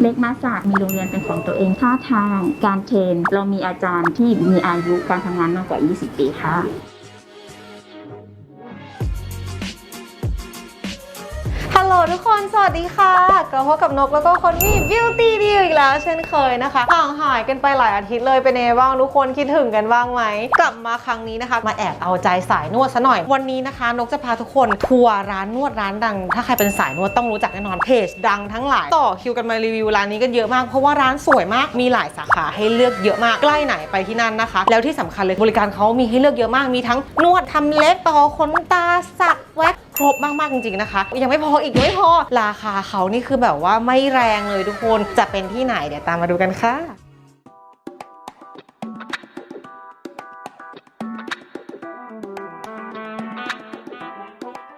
เล็กมาศาสตร์มีโรงเรียนเป็นของตัวเองท่าทาง การเทรนเรามีอาจารย์ที่มีอายุการทำงานมากกว่า 20 ปีค่ะ ลทุกคน สวัสดีค่ะกลับพบกับนกแล้วก็คนมีบิวตี้ดีอีกแล้วเช่นเคยนะคะห่างหายกันไปหลายอาทิตย์เลยเป็นไงบ้างทุกคนคิดถึงกันบ้างไหม กลับมาครั้งนี้นะคะ มาแอบเอาใจสายนวดซะหน่อย วันนี้นะคะ นกจะพาทุกคนทัวร์ร้านนวดร้านดัง ถ้าใครเป็นสายนวดต้องรู้จักแน่นอนเพจดังทั้งหลาย ต่อคิวกันมารีวิวร้านนี้กันเยอะมาก เพราะว่าร้านสวยมากมีหลายสาขาให้เลือกเยอะมากใกล้ไหนไปที่นั่นนะคะ แล้วที่สำคัญเลยบริการเขามีให้เลือกเยอะมากมีทั้งนวดทำเล็บต่อขนตาสักแว็ก รบมากๆจริงๆนะคะ ยังไม่พออีกยังไม่พอราคาเขานี่คือแบบว่าไม่แรงเลยทุกคนจะเป็นที่ไหนเดี๋ยวตามมาดูกันค่ะ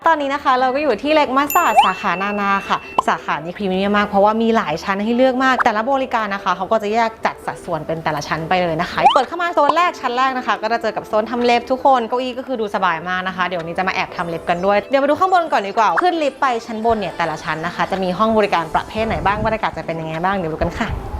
ตอนนี้นะคะเราก็อยู่ที่เล็กมาสาสาขานานาค่ะ สาขานี้พรีเมียมมากเพราะว่ามีหลายชั้นให้เลือกมาก แต่ละบริการนะคะเขาก็จะแยกจัดสัดส่วนเป็นแต่ละชั้นไปเลยนะคะ เปิดเข้ามาโซนแรกชั้นแรกนะคะ ก็จะเจอกับโซนทำเล็บทุกคนเก้าอี้ก็คือดูสบายมากนะคะ เดี๋ยววันนี้จะมาแอบทำเล็บกันด้วยเดี๋ยวมาดูข้างบนก่อนดีกว่าขึ้นลิฟต์ไปชั้นบนเนี่ยแต่ละชั้นนะคะ จะมีห้องบริการประเภทไหนบ้างบรรยากาศจะเป็นยังไงบ้างเดี๋ยวดูกันค่ะ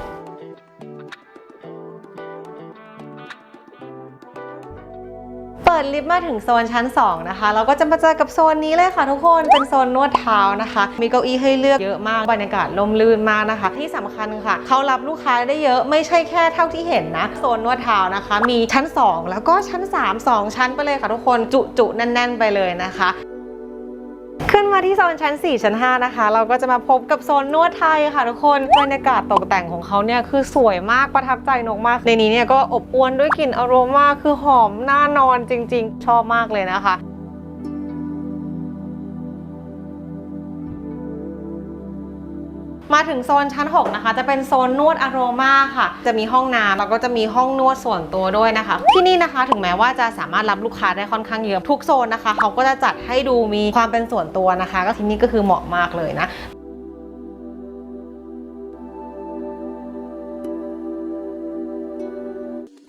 ปิดลิฟต์มาถึงโซนชั้น 2 นะคะ เราก็จะมาเจอกับโซนนี้เลยค่ะทุกคนเป็นโซนนวดเท้านะคะ มีเก้าอี้ให้เลือกเยอะมากบรรยากาศลมลื่นมากนะคะ ที่สำคัญค่ะเขารับลูกค้าได้เยอะไม่ใช่แค่เท่าที่เห็นนะโซนนวดเท้านะคะ มีชั้น 2 แล้วก็ชั้น 3 2 ชั้นไปเลยค่ะทุกคนจุจุแน่น ๆ ไปเลยนะคะ ขึ้นมาที่โซนชั้น 4 ชั้น 5 นะคะ เราก็จะมาพบกับโซนนวดไทยค่ะทุกคนบรรยากาศตกแต่งของเขาเนี่ยคือสวยมากประทับใจนกมาก ในนี้เนี่ยก็อบอวลด้วยกลิ่นอโรมาคือหอมน่านอนจริง ๆ ชอบมากเลยนะคะ มาถึงโซนชั้น 6 นะคะ จะเป็นโซนนวดอโรมาค่ะ จะมีห้องน้ำแล้วก็จะมีห้องนวดส่วนตัวด้วยนะคะ ที่นี่นะคะถึงแม้ว่าจะสามารถรับลูกค้าได้ค่อนข้างเยอะทุกโซนนะคะ เขาก็จะจัดให้ดูมีความเป็นส่วนตัวนะคะ ก็ที่นี่ก็คือเหมาะมากเลยนะ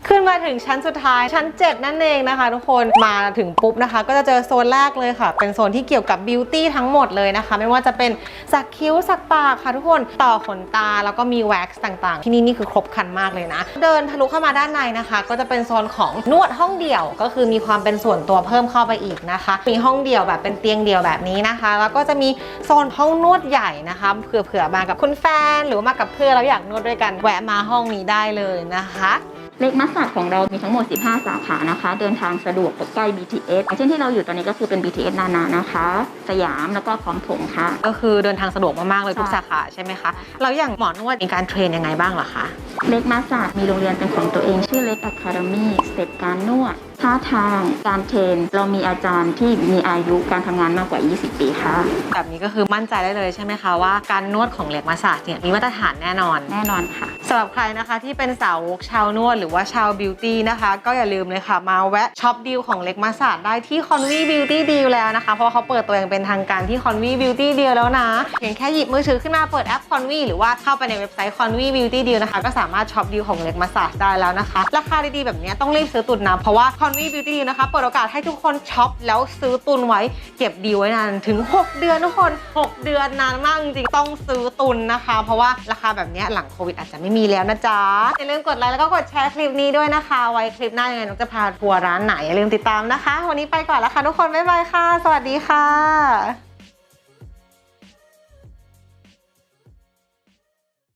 ขึ้นมาถึงชั้นสุดท้ายชั้น 7 นั่นเองนะคะ ทุกคนมาถึงปุ๊บนะคะ ก็จะเจอโซนแรกเลยค่ะ เป็นโซนที่เกี่ยวกับบิวตี้ทั้งหมดเลยนะคะ ไม่ว่าจะเป็นสักคิ้วสักปากค่ะทุกคนต่อขนตาแล้วก็มีแว็กซ์ต่างๆ ที่นี่นี่คือครบครันมากเลยนะ เดินทะลุเข้ามาด้านในนะคะ ก็จะเป็นโซนของนวดห้องเดี่ยว ก็คือมีความเป็นส่วนตัวเพิ่มเข้าไปอีกนะคะ มีห้องเดี่ยวแบบเป็นเตียงเดี่ยวแบบนี้นะคะ แล้วก็จะมีโซนห้องนวดใหญ่นะคะเผื่อๆมากับคุณแฟน หรือมากับเพื่อนแล้วอยากนวดด้วยกันแวะมาห้องนี้ได้เลยนะคะ เล็กมาศาสตร์ของเรามีทั้งหมด 15 สาขานะคะ เดินทางสะดวกใกล้ BTS อย่างเช่นที่เราอยู่ตอนนี้ก็คือเป็น BTS นานานะคะ สยามแล้วก็พร้อมผงค่ะ ก็คือเดินทางสะดวกมาก ๆ เลยใช่ทุกสาขาใช่ไหมคะแล้วอย่างหมอนวดมีการเทรนยังไงบ้างเหรอคะ เล็กมาศาสตร์มีโรงเรียนเป็นของตัวเองชื่อเล็กอะคาเดมี่สเต็ปการนวดท่าทางการเทรนเรามีอาจารย์ที่มีอายุการทำงานมากกว่า 20 ปีค่ะ แบบนี้ก็คือมั่นใจได้เลยใช่ไหมคะว่าการนวดของเล็กมาสาจเนี่ยมีมาตรฐานแน่นอน แน่นอนค่ะ สำหรับใครนะคะที่เป็นสาวกชาวนวดหรือว่าชาวบิวตี้นะคะ ก็อย่าลืมเลยค่ะ มาแวะช็อปดีลของเล็กมาสาดได้ที่คอนวีบิวตี้ดีลแล้วนะคะ เพราะเขาเปิดตัวอย่างเป็นทางการที่คอนวีบิวตี้ดีลแล้วนะเพียงแค่หยิบมือถือขึ้นมาเปิดแอปคอนวีหรือว่าเข้าไปในเว็บไซต์คอนวีบิวตี้ดีลนะคะก็สามารถช็อปดีลของเล็กมาสาดได้แล้วนะคะ ราคาดีๆแบบนี้ต้องรีบซื้อตุนนะเพราะว่าคอนวีบิวตี้ดีลนะคะเปิดโอกาสให้ทุกคนช็อปแล้วซื้อตุนไว้เก็บดีลไว้นานถึง 6 เดือนทุกคน 6 เดือนนานมากจริงต้องซื้อตุนนะคะ เพราะว่าราคาแบบนี้หลังโควิดอาจจะไม่มีแล้วนะจ๊ะ อย่าลืมกดไลค์แล้วก็กดแชร์คลิปนี้ด้วยนะคะ ไว้คลิปหน้ายังไงนกจะพาทัวร์ร้านไหนอย่าลืมติดตามนะคะ วันนี้ไปก่อนแล้วค่ะทุกคนบ๊ายบายค่ะ สวัสดีค่ะ